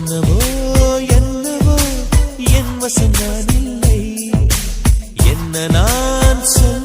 என்னவோ என்னவோ என் வசம் நான் இல்லை. என்ன நான் சொல்ல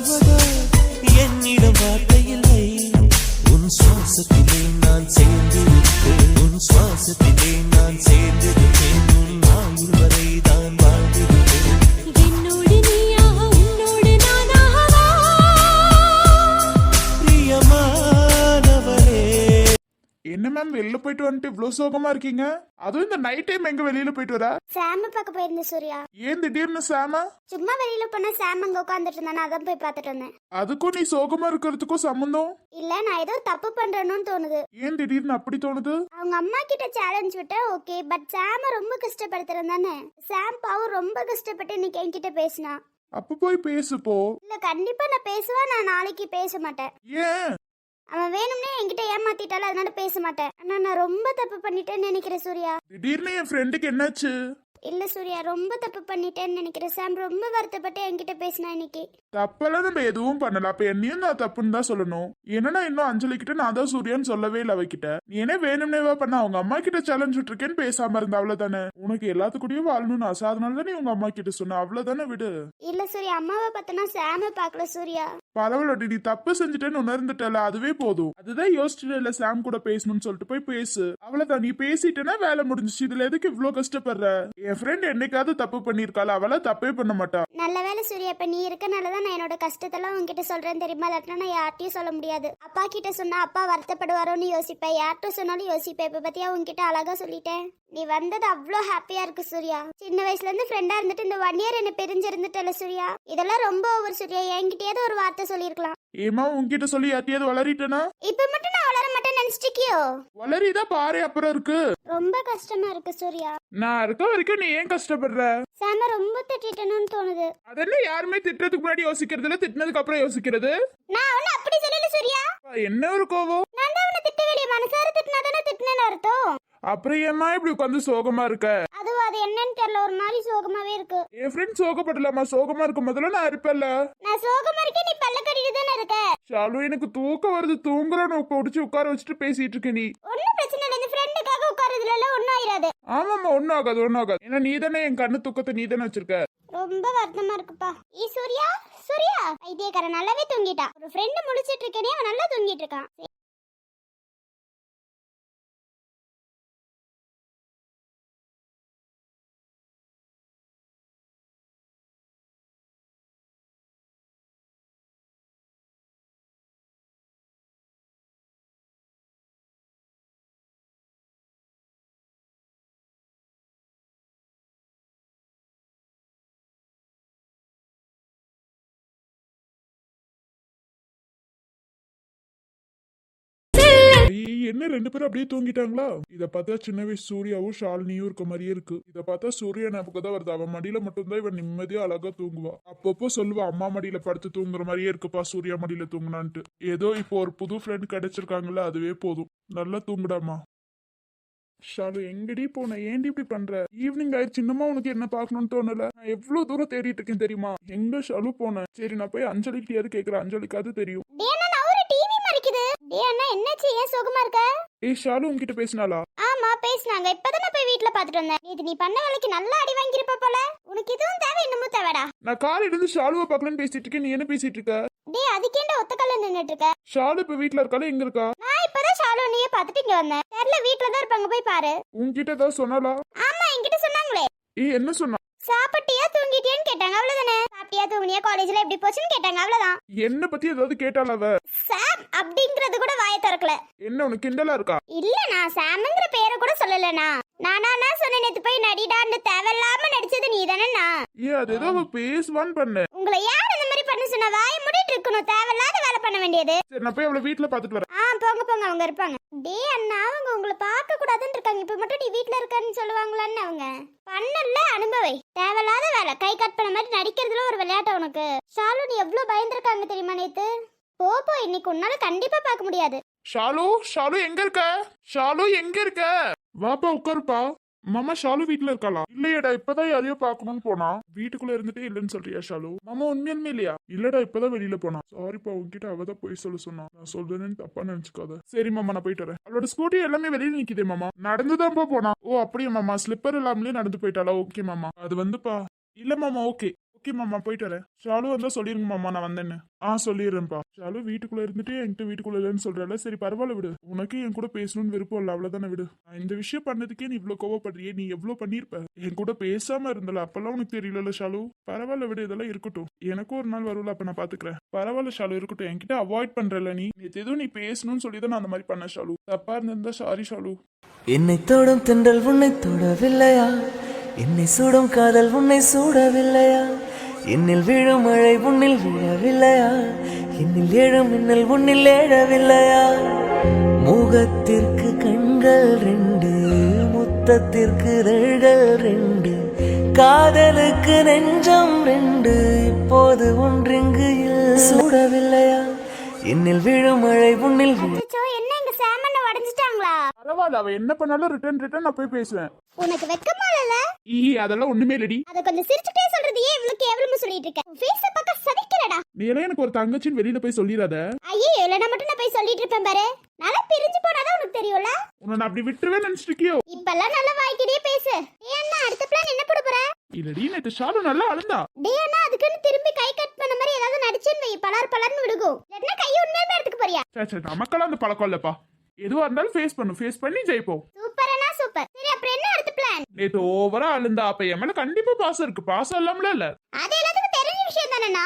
என்ன மேம் வெளில போயிட்டு வந்துட்டு இவ்வளவு சோகமா இருக்கீங்க? அதுவும் இந்த நைட் டைம் எங்க வெளியில போயிட்டு வர? சாம பார்க்க போயிருந்தேன் சூர்யா. ஏன் திடீர்னு சாம சும்மா வெளியில போனா சாம் அங்க உட்காந்துட்டு இருந்தானே? அதான் போய் பார்த்துட்டு வந்தேன். அதுக்கும் நீ சோகமா இருக்கிறதுக்கும் சம்மந்தம்? இல்ல நான் ஏதோ தப்பு பண்றேன்னு தோணுது. ஏன் திடீர்னு அப்படி தோணுது? அவங்க அம்மா கிட்ட சேலஞ்ச் விட்டா ஓகே பட் சாம ரொம்ப கஷ்டப்படுத்துறேன் தானே? சாம் பாவம் ரொம்ப கஷ்டப்பட்டு இன்னைக்கு என்கிட்ட பேசினா. அப்ப போய் பேசு போ இல்ல கண்டிப்பா நான் பேசுவேன் நான் நாளைக்கு பேச மாட்டேன். ஏன்? அவன் வேணும்னே என்கிட்ட ஏமாத்திட்டால அதனால பேச மாட்டேன். ஆனா நான் ரொம்ப தப்பு பண்ணிட்டேன்னு நினைக்கிறேன் சூர்யா. திடீர்னு என் ஃப்ரெண்டுக்கு என்னாச்சு? இல்ல சூர்யா ரொம்ப தப்பு பண்ணிட்டேன்னு நினைக்கிறேன். சாம் ரொம்ப வருத்தப்பட்டு என்கிட்ட பேசினா இன்னைக்கு. தப்பெல்லாம் நம்ம எதுவும் பண்ணல. அப்ப என்னையும் நான் தப்புன்னு தான் சொல்லணும். என்னன்னா இன்னும் அஞ்சலி கிட்ட நான் தான் சூர்யான்னு சொல்லவே இல்லை அவகிட்ட. நீ என்ன வேணும்னேவா பண்ண? அவங்க அம்மா கிட்ட சேலஞ்ச் விட்டுருக்கேன்னு பேசாம இருந்த அவ்வளவுதானே? உனக்கு எல்லாத்துக்கூடயும் வாழணும்னு ஆசை. அதனால தான் நீ உங்க அம்மா கிட்ட சொன்ன. அவ்வளவுதானே விடு. இல்ல சூர்யா அம்மாவை பார்த்தனா சாம பார்க்கல சூர்யா. பரவாயில்ல நீ தப்பு செஞ்சுட்டேன்னு உணர்ந்துட்டல அதுவே போதும். அதுதான் யோசிச்சுட்டு இல்ல சாம் கூட பேசணும்னு சொல்லிட்டு போய் பேசு. அவ்வளவுதான் நீ பேசிட்டேன்னா வேலை முடிஞ்சுச்சு. இதுல எதுக்கு இவ்வளவு கஷ்டப்படுற? என் ஃப்ரெண்ட் என்னைக்காவது தப்பு பண்ணிருக்காள் அவள தப்பே பண்ண மாட்டா. நல்ல வேலை சூர்யா இப்ப நீ இருக்கனால தான் நான் என்னோட கஷ்டத்தெல்லாம் உங்ககிட்ட சொல்றேன் தெரியுமா? இல்லாட்டினா நான் யார்ட்டையும் சொல்ல முடியாது. அப்பா கிட்ட சொன்னா அப்பா வருத்தப்படுவாரோன்னு யோசிப்பேன். யார்கிட்ட சொன்னாலும் யோசிப்பேன். இப்ப பத்தியா உங்ககிட்ட அழகா சொல்லிட்டேன்? நீ வந்தது அவ்வளோ ஹாப்பியா இருக்கு சூர்யா. சின்ன வயசுல இருந்து ஃப்ரெண்டா இருந்துட்டு இந்த ஒன் இயர் என்ன பிரிஞ்சிருந்துட்டல சூர்யா. இதெல்லாம் ரொம்ப ஓவர் சூர்யா. என்கிட்டயாவது ஒரு வார்த்தை சொல்லியிருக்கலாம். ஏமா உன்கிட்ட சொல்லி யார்ட்டையாவது வளரிட்டனா? இப்ப மட்டும் நான் வளர மாட்டேன்னு நினைச்சிட்டிக்கியோ வளரிதான் பாரு அப்புறம் இருக்கு. ரொம்ப கஷ்டமா இருக்கு சூர்யா. நான் இருக்க வரைக்கும் நீ ஏன் கஷ்டப்படுற? சாம ரொம்ப திட்டணும்னு தோணுது. அதென்ன யாருமே திட்டுறதுக்கு முன்னாடி யோசிக்கிறது இல்ல திட்டினதுக்கு அப்புறம் யோசிக்கிறது? நான் ஒண்ணு அப்படி சொல்லல சூர்யா. என்ன ஒரு கோவம் நான் தான் உன்னை திட்ட வெளியே மனசார திட்டினா தானே திட்டினேன்னு அர்த்தம். அப்புறம் ஏமா இப்படி உட்காந்து சோகமா இருக்க? அதுவும் அது என்னன்னு தெரியல ஒரு மாதிரி சோகமாவே இருக்கு. என் ஃப்ரெண்ட் சோகப்படலாமா சோகமா இருக்கும் முதல்ல நான் இருப்பேன்ல நான் சோகமா இருக்கேன் நீ பல்ல கட்டிட்டு தானே இருக்க? ஷாலு எனக்கு தூக்கம் வருது. தூங்குறோன்னு பிடிச்சி உட்கார வச்சுட்டு பேசிட்டு இருக்க நீ. ஒன்னும் பிரச்சனை இல்லை. இந்த ஃப்ரெண்டுக்காக உட்காரதுல எல்லாம் ஒன்னும் ஆயிராது. ஆமாமா ஒன்னும் ஆகாது ஒன்னும் ஆகாது. ஏன்னா நீ தானே என் கண்ணு தூக்கத்தை நீ தானே வச்சிருக்க. ரொம்ப வருத்தமா இருக்குப்பா. ஈ சூர்யா? சூர்யா? ஐடியக்காரன் நல்லாவே தூங்கிட்டான். ஒரு ஃப்ரெண்டு முடிச்சிட்டு இருக்கேனே அவன் நல்லா தூங்கிட்டு இருக்கான். என்ன ரெண்டு பேரும் அப்படியே தூங்கிட்டாங்களா? இத பார்த்தா சின்ன வயசு சூர்யாவும் ஷாலினியும் இருக்க மாதிரியே இருக்கு. இத பார்த்தா சூர்யா ஞாபகம் தான் வருது. அவன் மடியில மட்டும்தான் இவன் நிம்மதியா அழகா தூங்குவா. அப்பப்போ சொல்லுவா அம்மா மடியில படுத்து தூங்குற மாதிரியே இருக்குப்பா சூர்யா மடியில தூங்குனான்ட்டு. ஏதோ இப்போ ஒரு புது ஃப்ரெண்ட் கிடைச்சிருக்காங்கல்ல அதுவே போதும். நல்லா தூங்குடாமா ஷாலு எங்கடி போன? ஏன்டி இப்படி பண்ற? ஈவினிங் ஆயிடுச்சு. இன்னுமா உனக்கு என்ன பார்க்கணும்னு தோணல? நான் எவ்வளவு தூரம் தேடிட்டு இருக்கேன் தெரியுமா? எங்க ஷாலு போனேன் சரி நான் போய் அஞ்சலிக்கிட்டயாவது கேக்குறேன். அஞ்சலிக்காவது தெரியும். டே அண்ணா என்னாச்சு? ஏன் சோகமா இருக்க? ஏய் ஷாலு உன்கிட்ட பேசினாளா? ஆமா பேசுனாங்க. இப்பதான் போய் வீட்ல பாத்துட்டு வந்தேன். இது நீ பண்ண வேலைக்கு நல்லா அடி வாங்கியிருப்ப போல. உனக்கு இதுவும் தேவை இன்னமும் தேவைடா. நான் காலையில இருந்து ஷாலுவை பார்க்கலன்னு பேசிட்டு இருக்கேன். நீ என்ன பேசிட்டு இருக்க? டே அதுக்கேண்ட ஒத்தக்கல்ல நின்னுட்டு இருக்க? ஷாலு இப்ப வீட்ல இருக்காளா? எங்க இருக்கா? நான் இப்பதான் ஷாலோனியே பாத்துட்டு இங்க வந்தேன். தெரியல வீட்ல தான் இருப்பாங்க. போய் பாரு. உன்கிட்ட ஏதாவது சொன்னாலா ஆமா என்கிட்ட சொன்னாங்களே. ஏய் என்ன சொன்னா? சாப்பிட்டியா தூங்கிட்டியான்னு கேட்டாங்க அவ்வளவுதானே? சாப்பிட்டியா தூங்கினியா காலேஜ்ல எப்படி போச்சுன்னு கேட்டாங்க அவ்வளவுதான். என்ன பத்தி ஏதாவது கேட்டாளா அவ? சாம் அப்படிங்கறது கூட வாயை திறக்கல. என்ன உனக்கு கிண்டலா இருக்கா? இல்ல நான் சாம்ங்கிற பேரை கூட சொல்லலண்ணா. நானா நான் சொன்ன நேத்து போய் நடிடான்னு தேவையில்லாம நடிச்சது நீ தானேண்ணா ஏ அது ஏதோ அவ பேசுவான்னு பண்ண. உங்களை யார் இந்த மாதிரி பண்ண சொன்ன வாயை மூடிட்டு இருக்கணும் தேவையில்லாத வேலை பண்ண வேண்டியது. சரி நான் போய் அவளை வீட்ல பாத்துட்டு வரேன். ஆ போங்க போங்க அவங்க இருப்பாங்க. டே அண்ணா அவங்க உங்களை பார்க்க கூடாதுன்னு இருக்காங்க. இப்ப மட்டும் நீ வீட்ல இருக்கன்னு சொல்லுவாங்களான்னு அவங்க. பண்ணல அனுபவை. தேவையில்லாத வேலை. கை கட் பண்ண மாதிரி நடிக்கிறதுல ஒரு விளையாட்டு உனக்கு. ஷாலு நீ எவ்வளவு பயந்துருக்காங்க தெரியுமா நேத்து? போ போ இன்னைக்கு உன்னால கண்டிப்பா பார்க்க முடியாது. ஷாலு ஷாலு எங்க இருக்க? ஷாலு எங்க இருக்க? வாப்பா உட்காருப்பா. மாமா ஷாலு வீட்டுல இருக்காளா? இல்லையடா இப்பதான் யாரையோ பாக்கணும்னு போனா. வீட்டுக்குள்ள இருந்துட்டே இல்லைன்னு சொல்றியா ஷாலு? மாமா உண்மையுமே இல்லையா? இல்லடா இப்பதான் வெளியில போனா. சாரிப்பா உங்ககிட்ட அவதான் போய் சொல்ல சொன்னா. நான் சொல்றேன்னு தப்பா நினைச்சுக்காத. சரி மாமா நான் போயிட்டு வரேன். அவளோட ஸ்கூட்டி எல்லாமே வெளியில நிக்குதே மாமா. நடந்துதான் போ போனா. ஓ அப்படியே மாமா? ஸ்லிப்பர் எல்லாமே நடந்து போயிட்டாளா? ஓகே மாமா. அது வந்துப்பா. இல்ல மாமா ஓகே ஓகே மாமா போயிட்டு வரேன். ஷாலு வந்தா சொல்லிருங்க மாமா நான் வந்தேன்னு. ஆ சொல்லிடுறேன்ப்பா. ஷாலு வீட்டுக்குள்ள இருந்துட்டு என்கிட்ட வீட்டுக்குள்ள இல்லைன்னு சொல்றல சரி பரவாயில்ல விடு. உனக்கு என் கூட பேசணும்னு விருப்பம் இல்ல அவ்வளவுதானே விடு. நான் இந்த விஷயம் பண்ணதுக்கே நீ இவ்வளவு கோவப்படுறியே நீ எவ்வளவு பண்ணிருப்ப என் கூட பேசாம இருந்தல அப்பெல்லாம் உனக்கு தெரியல ஷாலு? பரவாயில்ல விடு இதெல்லாம் இருக்கட்டும். எனக்கும் ஒரு நாள் வரும்ல அப்ப நான் பாத்துக்கிறேன். பரவாயில்ல ஷாலு இருக்கட்டும். என்கிட்ட அவாய்ட் பண்றல நீ. நேத்து எதுவும் நீ பேசணும்னு சொல்லி தான் நான் அந்த மாதிரி பண்ண ஷாலு. தப்பா இருந்திருந்தா சாரி ஷாலு. என்னை தோடும் தென்றல் உன்னை தொடவில்லையா? என்னை சூடும் காதல் உன்னை சூடவில்லையா? என்னில் விழும் மழை உன்னில் விழவில்லையா? என்னில் ஏழும் மின்னல் உன்னில் ஏழவில்லையா முகத்திற்கு கண்கள் ரெண்டு முத்தத்திற்கு இதழ்கள் ரெண்டு காதலுக்கு நெஞ்சம் ரெண்டு இப்போது ஒன்றிங்கு இல்ல- சூடவில்லையா? என்னில் விழும் மழை உன்னில் பரவாயில்ல அவ என்ன பண்ணாலும் ரிட்டர்ன் ரிட்டர்ன் நான் போய் பேசுவேன். உனக்கு வெக்கமா இல்ல? ஈ அதெல்லாம் ஒண்ணுமே இல்லடி. அத கொஞ்சம் சிரிச்சுட்டே சொல்றது ஏன் இவ்வளவு கேவலமா சொல்லிட்டு இருக்க? ஃபேஸ பார்க்க சதிக்கலடா நீ எல்லாம் எனக்கு ஒரு தங்கச்சின்னு வெளியில போய் சொல்லிடாத. ஐயே இல்லனா மட்டும் நான் போய் சொல்லிட்டு இருப்பேன் பாரு. நல்லா பிரிஞ்சு போனாதான் உனக்கு தெரியும்ல? உன்னை நான் அப்படி விட்டுருவே நினைச்சிட்டு இருக்கியோ இப்பெல்லாம் நல்லா வாய்க்கிட்டே பேசு. அண்ணா அடுத்த பிளான் என்ன போட போற? இல்லடி நேத்து ஷாலு நல்லா அழுந்தா. டேய் அண்ணா அதுக்குன்னு திரும்பி கை கட் பண்ண மாதிரி ஏதாவது நடிச்சேன்னு வை. பலர் பலர்னு விடுகும் இல்லன்னா கை உண்மையாவே எடுத்துக்க போறியா? சே சே நமக்கெல்லாம் அந்த பழக்கம் இல்லப்பா. எதுவா இருந்தாலும் ஃபேஸ் பண்ணு. ஃபேஸ் பண்ணி ஜெயிப்போம் சூப்பர் அண்ணா சூப்பர் சரி அப்புறம் என்ன அடுத்த பிளான் நேத்து ஓவரா அழுந்தா அப்ப என் மேல கண்டிப்பா பாசம் இருக்கு. பாசம் இல்லாமல இல்ல. அது எல்லாத்துக்கும் தெரிஞ்ச விஷயம் தானேண்ணா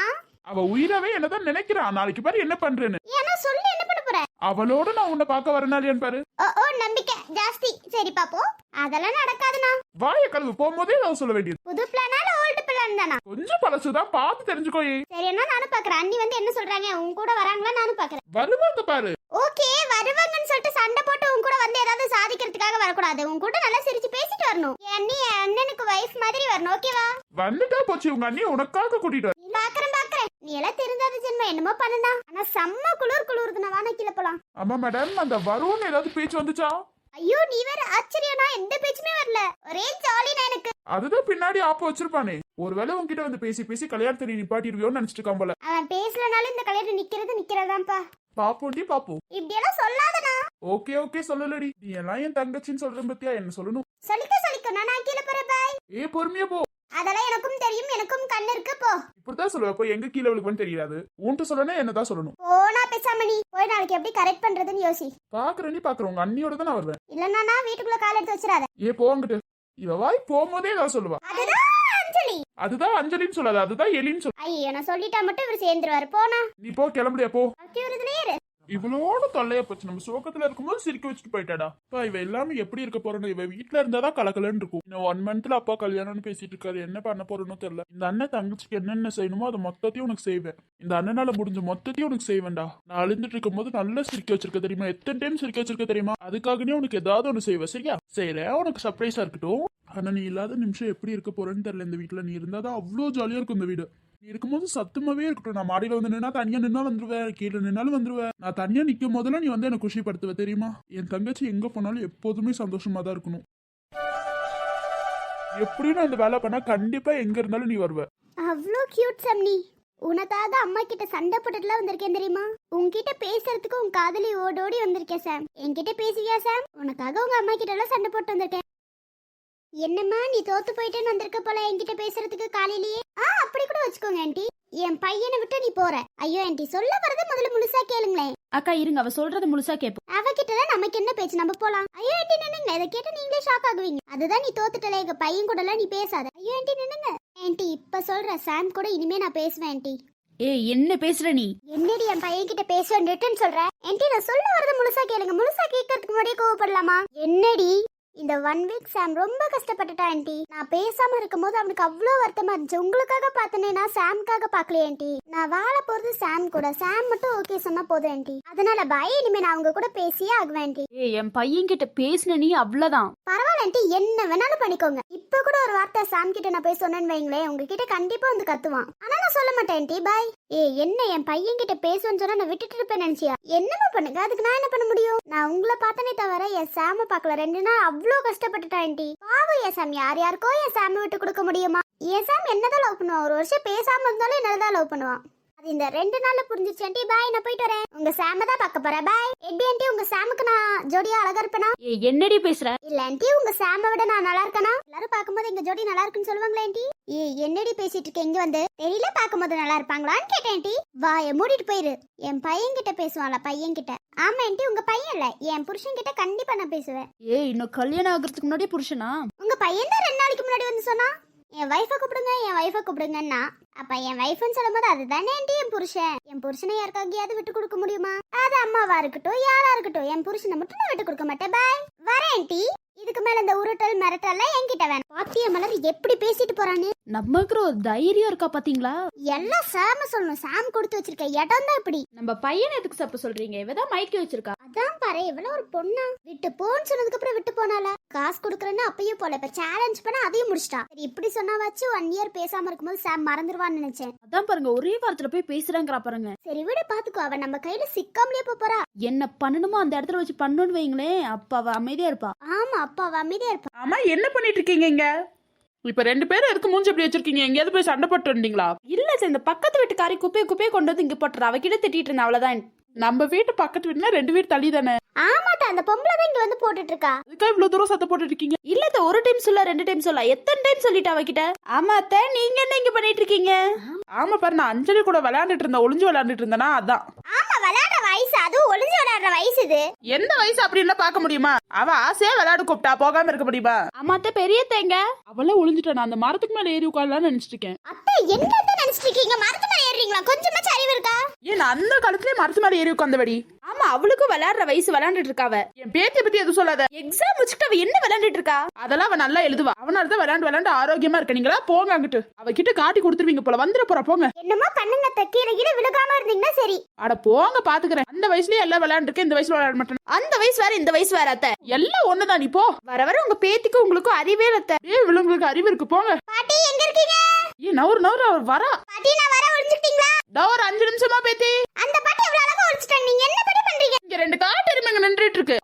அவ உயிராவே என்னதான் நினைக்கிறான் நாளைக்கு பாரு என்ன பண்றேன்னு. ஏன்னா சொல்லு என்ன பண்ண போற? அவளோட நான் உன்னை பார்க்க வரனாலியான்னு பாரு? ஓ ஓ நம்பிக்கை. ஜாஸ்தி. சரி பாப்போம். அதெல்லாம் நடக்காதுண்ணா. வாய கழுவு. போகும்போதே நான் சொல்ல வேண்டியது. புது பிளானால ஓல்டு பிளான் தானா? கொஞ்சம் பழசுதான். பார்த்து தெரிஞ்சுக்கோயே சரி அண்ணா நானும் பாக்குறேன். அண்ணி வந்து என்ன சொல்றாங்க? உன் கூட வராங்களா? நானும் பாக்குறேன். வருவாங்க பாரு. ஓகே வருவாங்கன்னு சொல்லிட்டு சண்டை போட்டு உன் கூட வந்து ஏதாவது சாதிக்கிறதுக்காக வரக்கூடாது. உன் கூட நல்லா சிரிச்சு பேசிட்டு வரணும். அண்ணி அண்ணனுக்கு வைஃப் மாதிரி வரணும் ஓகேவா வந்துட்டா போச்சு. உங்க அண்ணி உனக்காக கூட்டிட்டு பாக்குறேன் பாக்குறேன். நீ எல்லாம் தெரிஞ்சாத ஜென்மம். என்னமோ பண்ணுடா ஆனா செம்ம குளிர் குளிருது நான் வான கீழே போலாம். ஆமா மேடம் அந்த வரும்னு ஏதாவது பேச்சு வந்துச்சா? ஐயோ நீ வேற ஆச்சரியம்னா எந்த பேச்சுமே வரல. ஒரே ஜாலினா எனக்கு. அதுதான் பின்னாடி ஆப்ப வச்சிருப்பானே. ஒருவேளை உன்கிட்ட வந்து பேசி பேசி கல்யாணத்தை நீ நிப்பாட்டிருவியோன்னு நினைச்சிட்டு இருக்கான் போல. அவன் பேசலனாலும் இந்த கல்யாணம் நிக்கிறது நிக்கிறதாப்பா பாப்போண்டி பாப்போம் இப்படியெல்லாம் சொல்லாதண்ணா ஓகே ஓகே சொல்லலடி. நீ எல்லாம் என் தங்கச்சின்னு சொல்றேன் பத்தியா? என்ன சொல்லணும்? சொல்லிக்க சொல்லிக்க. நான் கீழே போறேன் பாய் ஏ பொறுமையா போ. அதெல்லாம் எனக்கும் தெரியும் எனக்கும் கண்ணு இருக்கு போ. இப்படிதான் சொல்லுவ அப்போ எங்க கீழே விழுக்குன்னு தெரியாது. உன்ட்டு சொல்லணும் என்னதான் சொல்லணும்? போனா பேசாம நீ போய் நாளைக்கு எப்படி கரெக்ட் பண்றதுன்னு யோசி. பாக்குற நீ பாக்குற உங்க அண்ணியோட தான் நான் வருவேன். இல்லன்னா நான் வீட்டுக்குள்ள கால் எடுத்து வச்சிடாத. ஏ போங்கிட்டு இவ வாய் போகும்போதே ஏதாவது சொல்லுவா. அதுதான் அஞ்சலி. அதுதான் அஞ்சலின்னு சொல்லாது அதுதான் எலின்னு சொல்லு ஐயோ நான் சொல்லிட்டா மட்டும் இவர் சேர்ந்துருவாரு. போனா. நீ போ கிளம்புடியா போ. அத்தியூரத்துலயே இரு. இவளோட தொல்லையா போச்சு. நம்ம சோகத்துல இருக்கும்போது சிரிக்க வச்சுட்டு போயிட்டாடா. அப்பா இவ எல்லாமே எப்படி இருக்க போறோம் இவ வீட்ல இருந்தாதான் கலக்கலன்னு இருக்கும். இன்னும் ஒன் மந்த்ல அப்பா கல்யாணம்னு பேசிட்டு இருக்காரு. என்ன பண்ண போறோம்னு தெரியல. இந்த அண்ணன் தங்கச்சிக்கு என்னென்ன செய்யணுமோ அதை மொத்தத்தையும் உனக்கு செய்வேன். இந்த அண்ணனால முடிஞ்ச மொத்தத்தையும் உனக்கு செய்வேன்டா. நான் அழுந்துட்டு இருக்கும் போது நல்லா சிரிக்க வச்சிருக்க தெரியுமா? எத்தனை டைம் சிரிக்க வச்சிருக்க தெரியுமா? அதுக்காகனே உனக்கு ஏதாவது ஒன்று செய்வேன். சரியா? செய்யறேன். உனக்கு சர்ப்ரைஸா இருக்கட்டும். ஆனால் நீ இல்லாத நிமிஷம் எப்படி இருக்க போறேன்னு தெரியல இந்த வீட்டில் நீ இருந்தால் தான் அவ்வளோ ஜாலியாக இருக்கும் இந்த வீடு. நீ இருக்கும்போது சத்தமாவே இருக்கட்டும். நான் மாடியில் வந்து நின்னா தனியாக நின்னா வந்துருவேன் கீழே நின்னாலும் வந்துருவேன் நான் தனியாக நிற்கும் போதெல்லாம் நீ வந்து என்னை குஷிப்படுத்துவ தெரியுமா? என் தங்கச்சி எங்கே போனாலும் எப்போதுமே சந்தோஷமாக தான் இருக்கணும். எப்படியும் நான் இந்த வேலை பண்ணால் கண்டிப்பாக எங்கே இருந்தாலும் நீ வருவ. அவ்வளோ கியூட் சம்னி உனக்காக அம்மா கிட்ட சண்டை போட்டுட்டுலாம் வந்திருக்கேன் தெரியுமா? உன்கிட்ட பேசுறதுக்கு உன் காதலி ஓடோடி வந்திருக்கேன் சாம். என்கிட்ட பேசுவியா சாம்? உனக்காக உங்க அம்மா கிட்ட எல்லாம் சண்டை போட்டு வந்திருக்கேன். என்னம்மா நீ தோத்து போயிட்டேன்னு வந்திருக்க போல என்கிட்ட பேசுறதுக்கு காலையிலேயே? ஆ அப்படி கூட வச்சுக்கோங்க ஆண்டி. என் பையனை விட்டு நீ போற. ஐயோ ஆண்டி சொல்ல வரது முதல்ல முழுசா கேளுங்களேன். அக்கா இருங்க அவ சொல்றது முழுசா கேப்போம் அவகிட்ட நமக்கு என்ன பேச்சு? நம்ம போலாம். ஐயோ ஆண்டி நின்னுங்க இதை கேட்டு நீங்களே ஷாக் ஆகுவீங்க. அதுதான் நீ தோத்துட்டல எங்க பையன் கூட எல்லாம் நீ பேசாத. ஐயோ ஆண்டி நின்னுங்க ஆண்டி இப்ப சொல்ற சாம் கூட இனிமே நான் பேசுவேன் ஆண்டி. ஏய் என்ன பேசுற நீ? என்னடி என் பையன் கிட்ட பேசுவேன் சொல்ற? ஆண்டி நான் சொல்ல வரது முழுசா கேளுங்க. முழுசா கேட்கறதுக்கு முன்னாடியே கோவப்படலாமா? என்னடி? இந்த ஒன் வீக் சாம் ரொம்ப கஷ்டப்பட்டுட்டா ஆண்டி நான் பேசாம இருக்கும்போது அவனுக்கு அவ்வளோ வருத்தமா இருந்துச்சு. உங்களுக்காக பார்த்தனே நான் சாம்காக பார்க்கலையே ஆண்டி நான் வாழ போறது சாம் கூட. சாம் மட்டும் ஓகே சொன்னா போதும் ஆண்டி அதனால பய இனிமே நான் அவங்க கூட பேசியே ஆகுவேன் ஆண்டி ஏய் என் பையன் கிட்ட பேசுன நீ அவ்வளவுதான். பரவாயில்ல ஆண்டி என்ன வேணாலும் பண்ணிக்கோங்க. இப்ப கூட ஒரு வார்த்தை சாம் கிட்ட நான் போய் சொன்னேன்னு வைங்களேன் உங்ககிட்ட கண்டிப்பா வந்து கத்துவான். ஆனா நான் சொல்ல மாட்டேன் ஆண்டி பாய் ஏ என்ன என் பையன் கிட்ட பேசுவேன்னு சொன்னா நான் விட்டுட்டு இருப்பேன் நினைச்சியா? என்னமா பண்ணுங்க? அதுக்கு நான் என்ன பண்ண முடியும்? நான் உங்களை பார்த்தனே தவிர என் சாம பார்க்கல. ரெண்டு நாள் அவ்வளோ அவ்வளோ கஷ்டப்பட்டுட்டான் ஆண்டி? பாவம் ஏசாம் யார் யாருக்கோ என் சாமி விட்டு கொடுக்க முடியுமா? ஏசாம் என்னதான் லவ் பண்ணுவான்? ஒரு வருஷம் பேசாம இருந்தாலும் என்னதான் லவ் பண்ணுவான்? அது இந்த ரெண்டு நாள்ல புரிஞ்சிச்சு ஆண்டி பாய் நான் போயிட்டு வரேன். உங்க சாம தான் பார்க்க போறேன். பாய் எப்படி ஆண்டி உங்க சாமுக்கு நான் ஜோடியா அழகா இருப்பேனா? என்னடி பேசுற? இல்ல ஆண்டி உங்க சாம விட நான் நல்லா இருக்கனா? எல்லாரும் பார்க்கும்போது எங்க ஜோடி நல்லா இருக்குன்னு சொல்லுவாங்களே ஆண்டி? ஏ என்னடி பேசிட்டு இருக்க? இங்க வந்து தெரியல பார்க்கும்போது நல்லா இருப்பாங்களான்னு கேட்டேன் ஆண்டி. வாய மூடிட்டு போயிரு. என் பையன் கிட்ட பேசுவான்ல பையன் கிட்ட ஆமா ஆண்டி உங்க பையன் இல்ல. என் புருஷன் கிட்ட கண்டிப்பா நான் பேசுவேன். ஏ இன்னும் கல்யாணம் ஆகுறதுக்கு முன்னாடியே புருஷனா? உங்க பையன் தான் ரெண்டு நாளைக்கு முன்னாடி வந்து சொன்னா என் வைஃபை கூப்பிடுங்க என் ஒய்ஃபை கூப்பிடுங்கன்னா அப்ப என் வைஃப்னு சொல்லும்போது அதுதானே ஆண்டி என் புருஷன். என் புருஷனை யாருக்காகியாவது விட்டு கொடுக்க முடியுமா? அது அம்மாவா இருக்கட்டும் யாரா இருக்கட்டும் என் புருஷனை மட்டும் நான் விட்டு கொடுக்க மாட்டேன். பாய் வரேன் ஆண்டி. இதுக்கு மேல இந்த உருட்டல் மிரட்டல் என்கிட்ட வேணும். பாத்திய மலர் எப்படி பேசிட்டு போறான்னு? நமக்கு ஒரு தைரியம் இருக்கா பாத்தீங்களா? எல்லாம் சாம சொல்லணும். சாம் கொடுத்து வச்சிருக்க இடம் தான் இப்படி. நம்ம பையனை எதுக்கு சாப்பிட சொல்றீங்க? இவதான் மயக்கி வச்சிருக்கா. அதான் பாரு இவ்வளவு ஒரு பொண்ணா. விட்டு போன்னு சொன்னதுக்கு அப்புறம் விட்டு போனால காசு கொடுக்குறேன்னு அப்பயும் போல. இப்ப சேலஞ்ச் பண்ண அதையும் முடிச்சிட்டா. சரி இப்படி சொன்னா வச்சு ஒன் இயர் பேசாம இருக்கும்போது சாம் மறந்துடுவான்னு நினைச்சேன். அதான் பாருங்க ஒரே வாரத்துல போய் பேசுறாங்கிறா பாருங்க. சரி விட பாத்துக்கோ. அவ நம்ம கையில சிக்காமலே போறா. என்ன பண்ணணுமோ அந்த இடத்துல வச்சு பண்ணணும்னு வைங்களேன். அப்ப அவ அமைதியா இருப்பா. ஆமா அப்பா அவ அமைதியா இருப்பா. ஆமா என்ன பண்ணிட்டு இருக்கீங்க இங்க? இப்ப ரெண்டு பேரும் எதுக்கு மூஞ்சி அப்படி வச்சிருக்கீங்க? எங்கேயாவது போய் சண்டை போட்டு வந்தீங்களா? இல்ல சார் இந்த பக்கத்து வீட்டுக்காரி குப்பையை குப்பையை கொண்டு வந்து இங்க போட்டுற அவகிட்ட திட்டிட்டு இருந்தேன் அவ்வளவுதான். நம்ம வீட்டு பக்கத்து வீட்டுனா ரெண்டு வீடு தள்ளி தானே? ஆமாட்டா அந்த பொம்பளை தான் இங்க வந்து போட்டுட்டு இருக்கா. அதுக்காக இவ்வளவு தூரம் சத்தம் போட்டுட்டு இருக்கீங்க? இல்ல அத்தை, ஒரு டைம் சொல்ல ரெண்டு டைம் சொல்ல. எத்தனை டைம் சொல்லிட்டு அவகிட்ட ஆமா அத்தை நீங்க என்ன இங்க பண்ணிட்டு இருக்கீங்க? ஆமா பாரு நான் அஞ்சலி கூட விளையாண்டுட்டு இருந்தேன் ஒளிஞ்சு விளையாண்டுட்டு இருந்தேனா அதான். ஆமா விளையாடுற வயசு அதுவும் ஒளிஞ்சு வயசு இது? எந்த வயசு அப்படின்னு பார்க்க முடியுமா? அவ ஆசையா விளையாட கூப்பிட்டா போகாம இருக்க முடியுமா? ஆமா அத்தை பெரிய தேங்க அவள ஒளிஞ்சிட்டா நான் அந்த மரத்துக்கு மேல ஏறி உட்காரலாம்னு நினைச்சிட்டு இருக்கேன். அத்தை என்னத்த நினைச்சிட்டு இருக்கீங்க மரத்து மேல ஏறுறீங்களா? கொஞ்சமாச்சும் அறிவு இருக்கா? ஏன் நான் அந்த காலத்திலே மரத்து மேல ஏறி உட்காந்தபடி ஆமா அவளுக்கும் விளையாடுற வயசு விளையாண்டுட்டு இருக்காவ என் பேத்திய பத்தி எதுவும் சொல்லாத. எக்ஸாம் வச்சுட்டு அவ என்ன விளையாண்டுட்டு இருக்கா? அதெல்லாம் அவ நல்லா எழுதுவா. அவனால தான் விளையாண்டு விளையாண்டு ஆரோக்கியமா இருக்க நீங்களா போங்க அங்கிட்டு. அவகிட்ட காட்டி கொடுத்துருவீங்க போல. வந்துட போறா போங்க. என்னமோ பண்ணுங்க அத்தை. கீழே விழுகாம இருந்தீங்கன்னா சரி. அட போங்க பாத்துக்கிறேன். அந்த வயசுலயே எல்லாம் விளையாண்டுருக்கேன் இந்த வயசுல விளையாட மாட்டேன். அந்த வயசு வேற இந்த வயசு வேற அத்தை. எல்லாம் ஒண்ணுதான் நீ போ. வர வர உங்க பேத்திக்கும் உங்களுக்கும் அறிவே இல்ல அத்தை. ஏ இவளுங்களுக்கு அறிவு இருக்கு போங்க. பாட்டி எங்க இருக்கீங்க? ஏ நவரு நவரு அவர் வரா. பாட்டி நான் வர ஒளிஞ்சுக்கிட்டீங்களா? டா ஒரு அஞ்சு நிமிஷமா பேத்தி. அந்த பாட்டி அழகா ஒளிச்சிட்டாங்க நீங்க என்ன படி பண்றீங்க? இங்க ரெண்டு காட்டு எருமைங்க நின்றுட்டு இருக்கு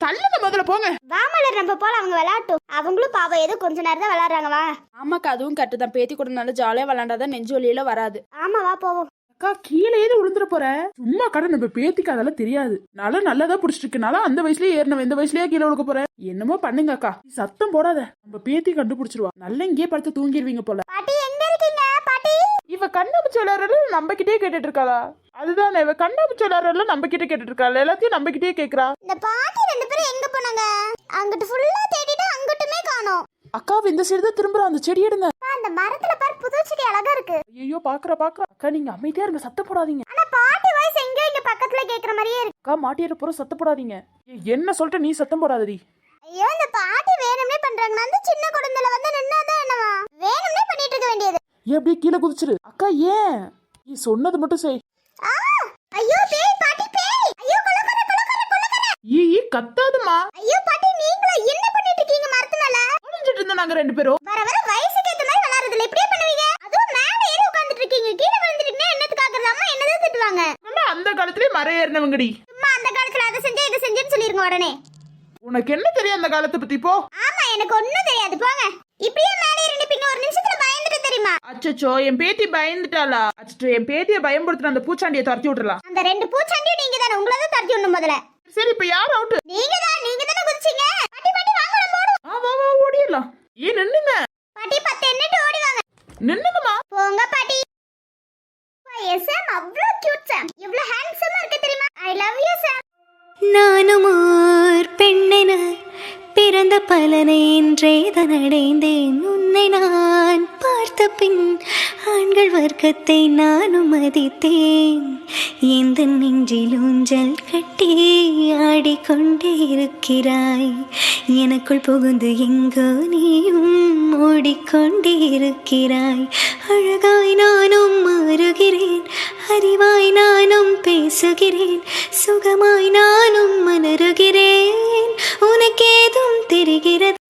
தள்ளுங்க முதல்ல போங்க. வாமலர் நம்ம போல அவங்க விளையாட்டும். அவங்களும் பாவம் ஏதோ கொஞ்ச நேரம் தான் விளையாடுறாங்க வா. ஆமாக்கா அதுவும் கரெக்ட் தான் பேத்தி கூட நல்லா ஜாலியா விளையாண்டாதான் நெஞ்சு வலியில வராது. ஆமா வா போவோம். அக்கா கீழே ஏது விழுந்துற போற? சும்மா கடை நம்ம பேத்திக்கு அதெல்லாம் தெரியாது. நல்லா நல்லதா புடிச்சிட்டு இருக்கனால அந்த வயசுலயே ஏறினவ இந்த வயசுலயே கீழே விழுக்க போற? என்னமோ பண்ணுங்க அக்கா. சத்தம் போடாத. நம்ம பேத்தி கண்டுபிடிச்சிருவா. நல்லா இங்கேயே படுத்து தூங்கிடுவீங்க போல. இவ கண்ணாமூச்சி விளையாடுறதுல நம்ம கிட்டே கேட்டுட்டு இருக்காளா அதுதான் இவ கண்ணாமூச்சி விளையாடுறதுல நம்ம கிட்ட கேட்டுட்டு இருக்காள் எல்லாத்தையும் நம்ம கிட்டே கேக்குறா. இந்த பாட்டி ரெண்டு பேரும் எங்க போனாங்க? அங்கிட்டு ஃபுல்லா தேடிட்டு அங்கிட்டுமே காணோம். அக்கா இந்த சைடு தான் திரும்புறா. அந்த செடி எடுங்க. அந்த மரத்துல பாரு புது செடி அழகா இருக்கு. ஐயோ பாக்குற பாக்குற. அக்கா நீங்க அமைதியா இருங்க சத்தம் போடாதீங்க ஆனா பாட்டி வாய்ஸ் எங்க இங்க பக்கத்துல கேக்குற மாதிரியே இருக்கு. அக்கா மாட்டியார போற சத்தம் போடாதீங்க என்ன சொல்லிட்டு நீ சத்தம் போடாதடி. ஐயோ இந்த பாட்டி வேணும்னே பண்றாங்க அந்த சின்ன குழந்தைல வந்து நின்னாதான் என்னவா? வேணும்னே பண்ணிட்டு இருக்க வேண்டியது. ஏன் அப்படியே கீழே குதிச்சிரு. அக்கா ஏன்? நீ சொன்னது மட்டும் செய். ஆ ஐயோ பேய் பாட்டி பேய். ஐயோ கொலக்கற கொலக்கற கொலக்கற ஈ ஈ, கத்தாதுமா ஐயோ பாட்டி நீங்களா என்ன பண்ணிட்டு இருக்கீங்க மரத்து மேல? ஒளிஞ்சிட்டு இருந்தோம் நாங்க ரெண்டு பேரும் வர வர வயசுக்கு ஏத்த மாதிரி விளையாடுறதுல இப்படியே பண்ணுவீங்க அதுவும் மேல ஏறி உட்கார்ந்துட்டு இருக்கீங்க கீழே விழுந்துட்டீங்கன்னா என்னத்துக்காக அம்மா என்னதான் திட்டுவாங்க நம்ம அந்த காலத்திலே மரம் ஏறினவங்கடி சும்மா அந்த காலத்துல அதை செஞ்சு இதை செஞ்சுன்னு சொல்லிருங்க உடனே. உனக்கு என்ன தெரியும் அந்த காலத்தை பத்தி போ. ஆமா எனக்கு ஒண்ணும் தெரியாது போங்க. இப்படியே மேலே ஏறி நிப்பீங்க ஒரு நிமிஷத்துல பயந்துட்டு தெரியுமா? அச்சச்சோ என் பேத்தி பயந்துட்டாளா? அச்சோ என் பேத்திய பயன்படுத்தின அந்த பூச்சாண்டியை துரத்தி விட்டுறலாம். அந்த ரெண்டு பூச்சண்டியும் நீங்க தானே உங்களை தான் தரத்தி ஒண்ணு முதல்ல. சரி இப்ப யார் அவுட்டு பலனை உன்னை நான் பார்த்த பின் ஆண்கள் வர்க்கத்தை நானும் மதித்தேன். எந்த நெஞ்சில் ஊஞ்சல் கட்டி ஆடிக்கொண்டே இருக்கிறாய். எனக்குள் புகுந்து எங்கோ நீயும் ஓடிக்கொண்டே இருக்கிறாய். அழகாய் நானும் மாறுகிறேன். அறிவாய் நானும் பேசுகிறேன். சுகமாய் நானும் மலருகிறேன். உனக்கேதும் தெரிகிறது.